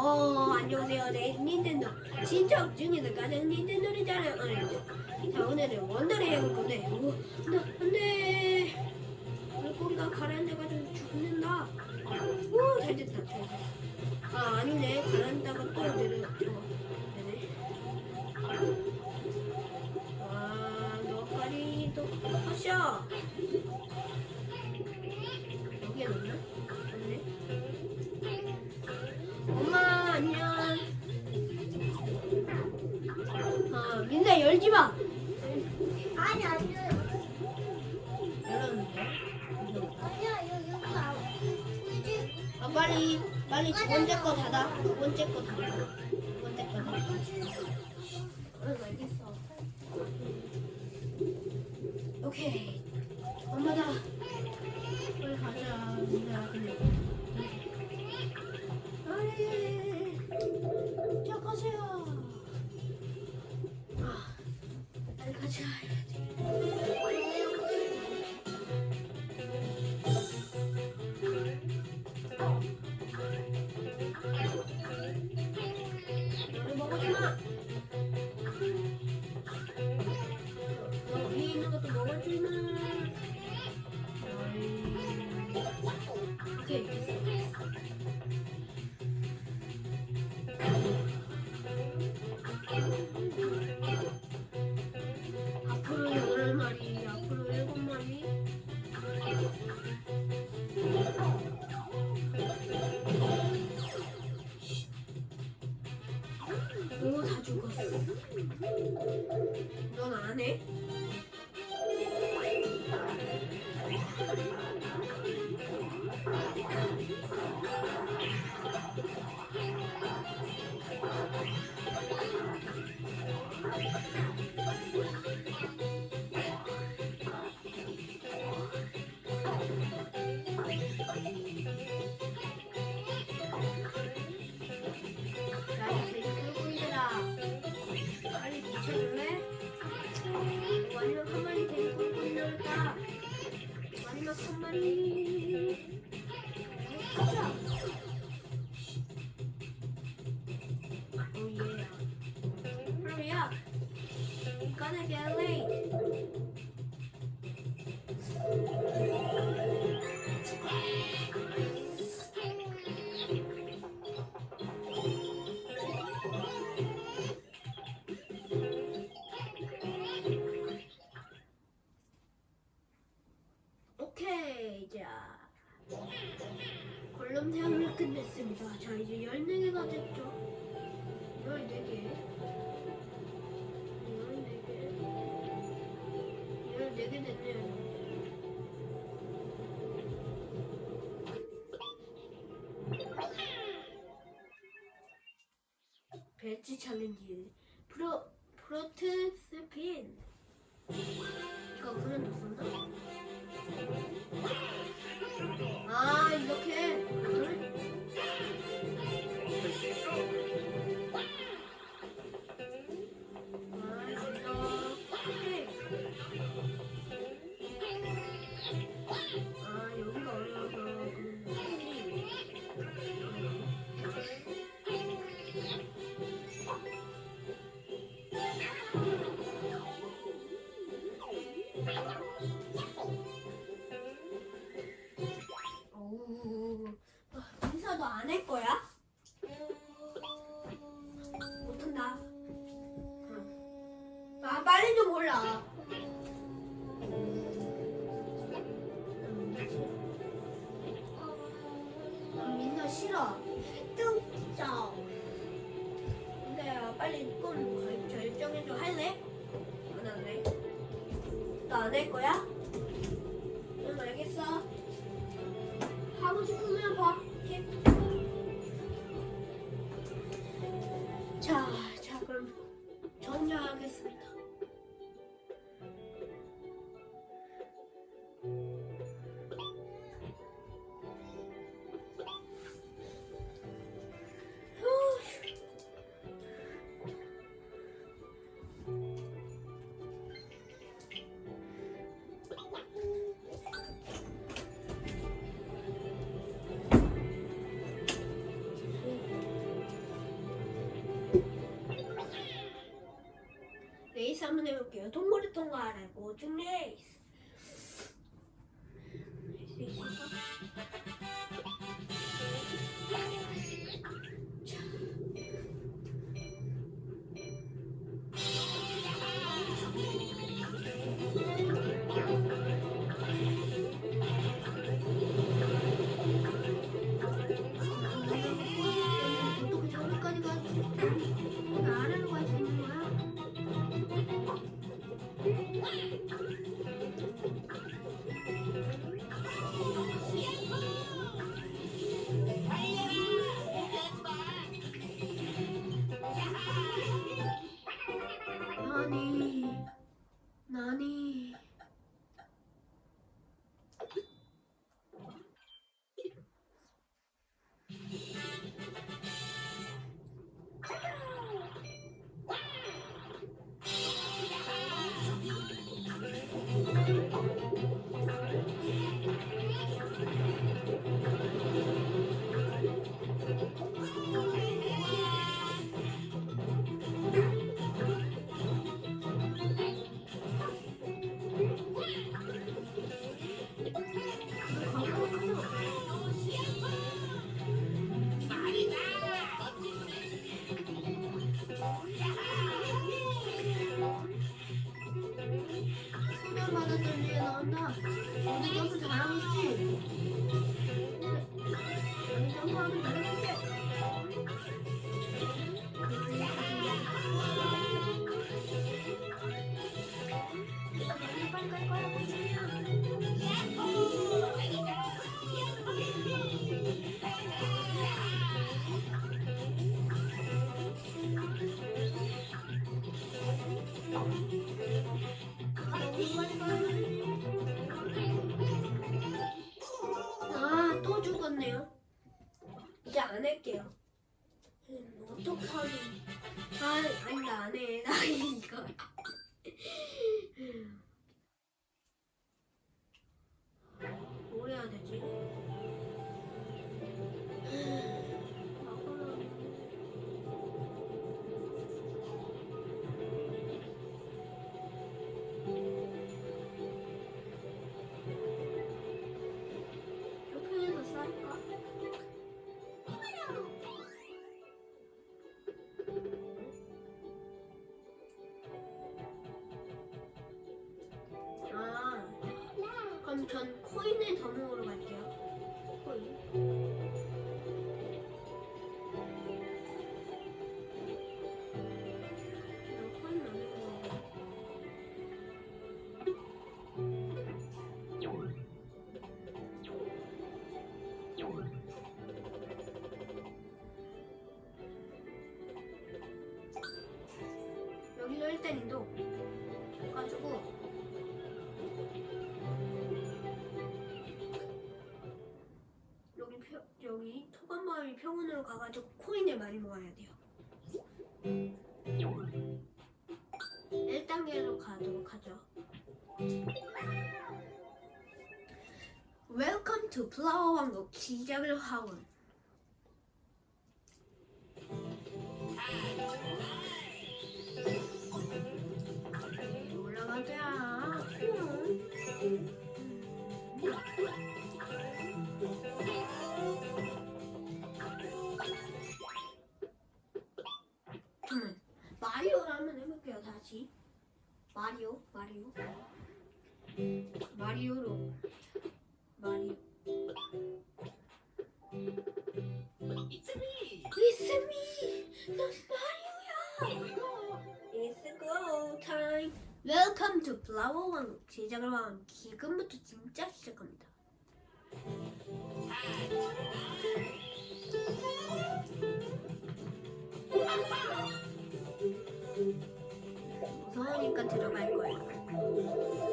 어 안녕하세요. 네 닌텐도. 친척 중에서 가장 닌텐도를 잘 아는 자 오늘은 원더를 해볼 건데 오, 나 안돼 물고기가 가라앉아가지고 죽는다. 오 잘 됐다. 잘 됐다. 아 아니네. 가라앉다가 어, 되네 빨리 두 번째 거 닫아. 두 번째 거 닫아. 두 번째 거 닫아. 응 알겠어. 오케이. 엄마다. 빨리 가자. 민사 그냥. 아이. 자 가세요. 아 빨리 가자. 태양을 끝냈습니다. 자 이제 14개가 됐죠? 14개. 14개. 14개 됐네요. 배치 챌린지. 프로 프로트 스핀 이거 그려뒀 한번 해볼게요. 동물의 통과하라. 刚才这好像是 전 코인을 더 모으러 평원으로 가가지고 코인을 많이 모아야 돼요. 1단계로 가도록 하죠. Welcome to 플라워 왕국 기자별 학원. 제작을 하면 지금부터 진짜 시작합니다. 무서우니까 들어갈 거예요.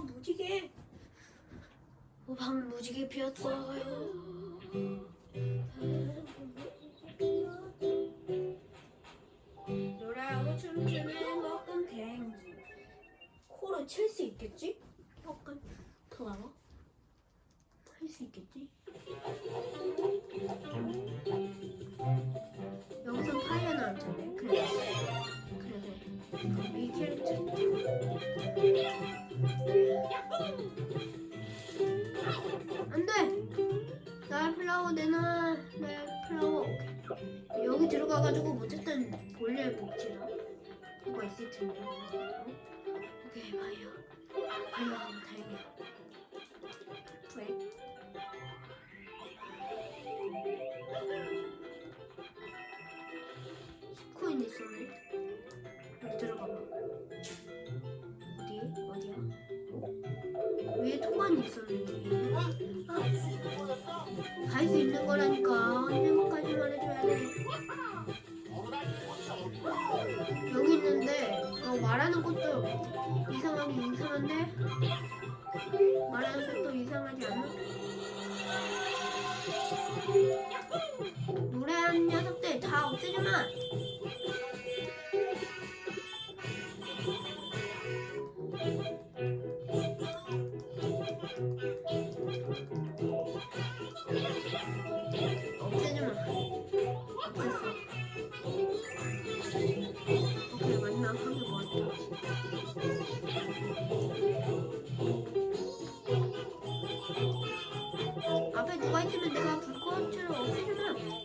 무지개. 오, 방 무지개 피었어요. 안 돼! 날 플라워 내놔. 날 플라워. 오케이. 여기 들어가가지고 어쨌든 볼일 복지나 뭐가 있을 텐데. 오케이, 파이어. 파이어, 다행이야. 왜? 코인 있었네. 여기 들어가봐. 어디? 어디야? 위에 통관이 있었는데. 갈수 있는 거라니까. 언제까지만 해줘야 돼. 여기 있는데, 너 말하는 것도 이상하긴 이상한데? 말하는 것도 이상하지 않아? 있으면 내가 불꽃을 없애주마.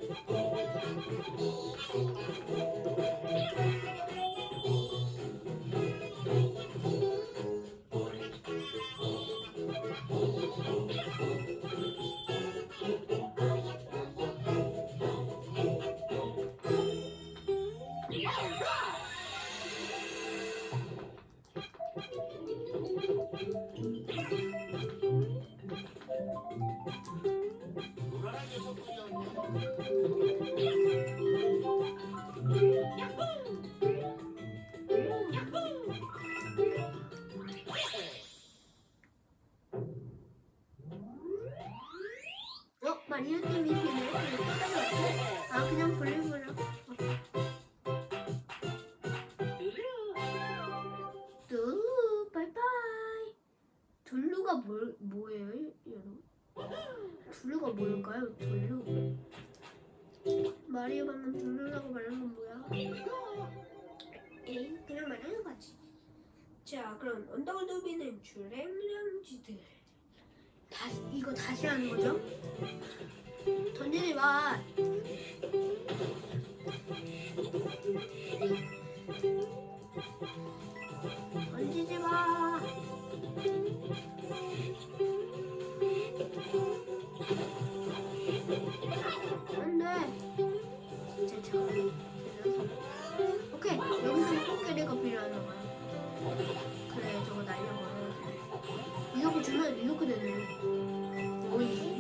둘루가 뭘, 뭐예요 여러분? 둘루가 뭘까요? 둘루 마리오 방금 둘루라고 말한 건 뭐야? 에이 그냥 말하는 거지 자 그럼 언더도비는 주랭랑지들 다시 이거 다시 하는 거죠? 던지지 마. 던지지 마. 안 돼. 진짜 저. 오케이. 여기서 코끼리가 필요하나 봐요. 그래, 저거 날려버려. 이렇게 주면 이렇게 되네. 오이,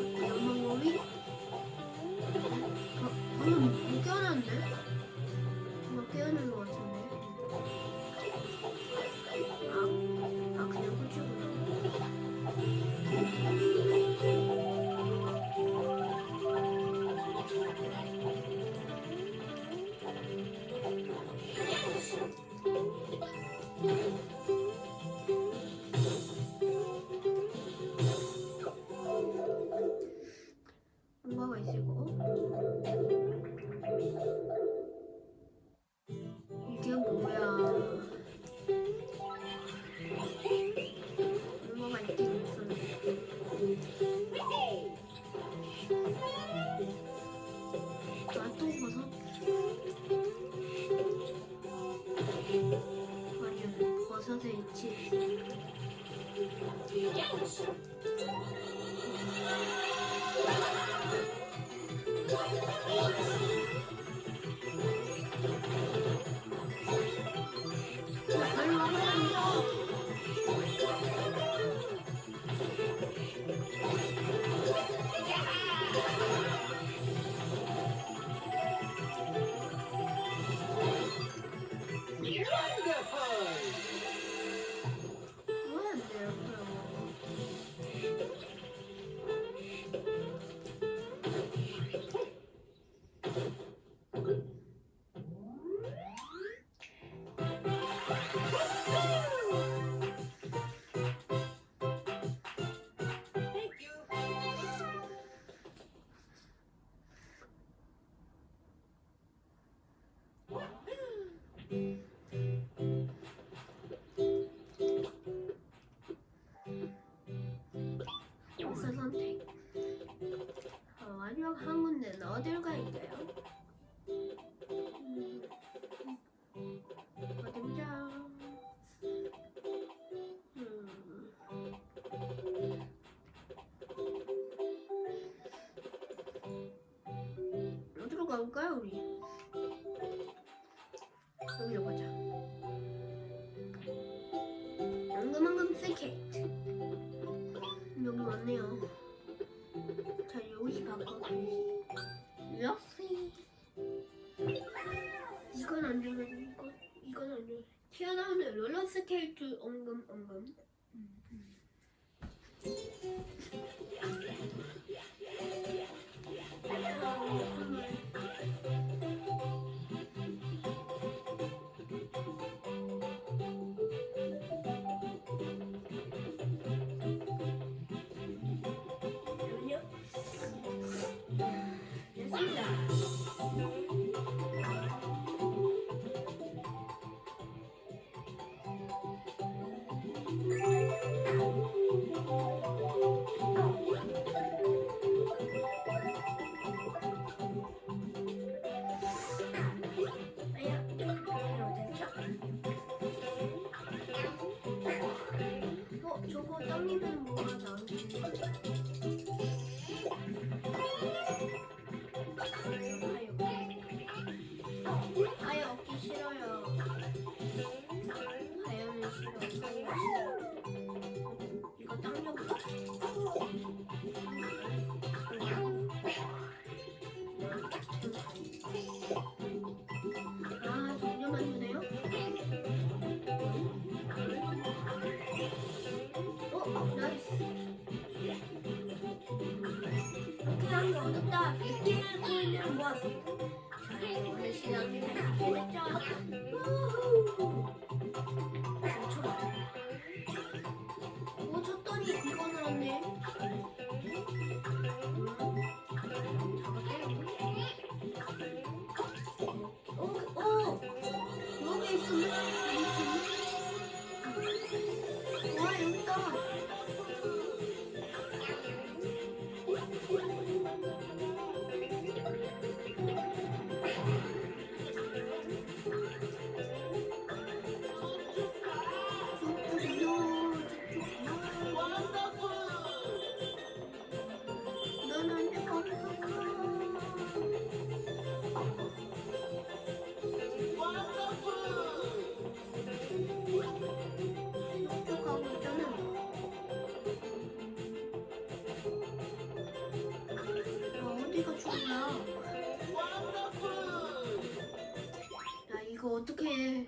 가볼까요 우리? 여기로 가자. 앙금앙금 스케이트. 여기 왔네요. 자 여기 바꿔주시. 러시. 이건 안전해. 이건 이건 안전해. 튀어나오는 롤러스케이트 엉금 엉금. Yeah. 그거 어떻게 해?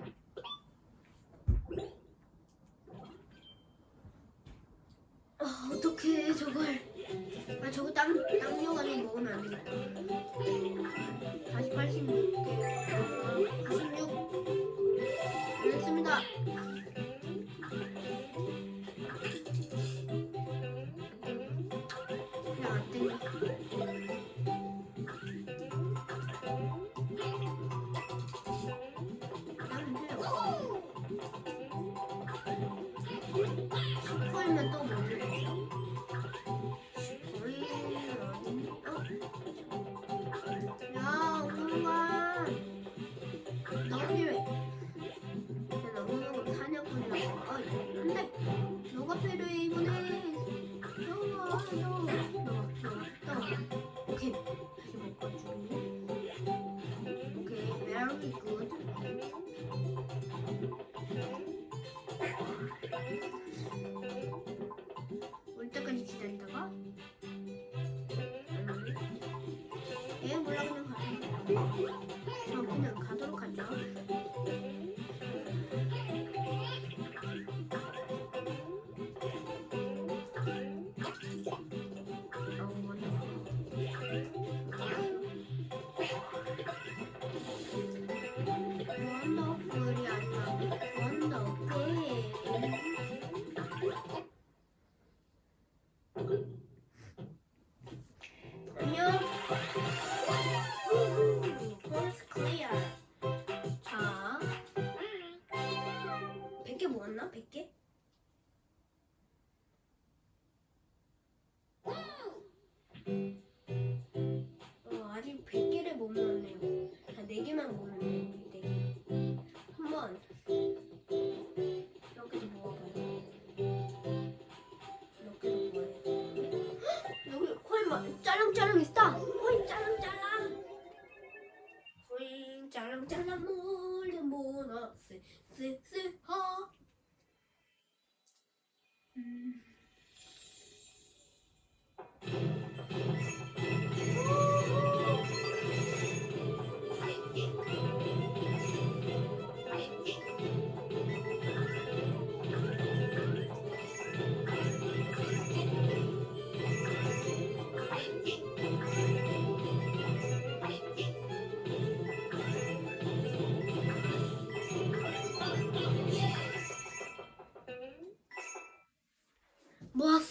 짜랑짜랑 몰래 모아 쓰쓰쓰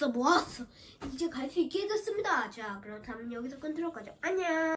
모았어 이제 갈 수 있게 됐습니다. 자 그렇다면 여기서 끊도록 하죠. 안녕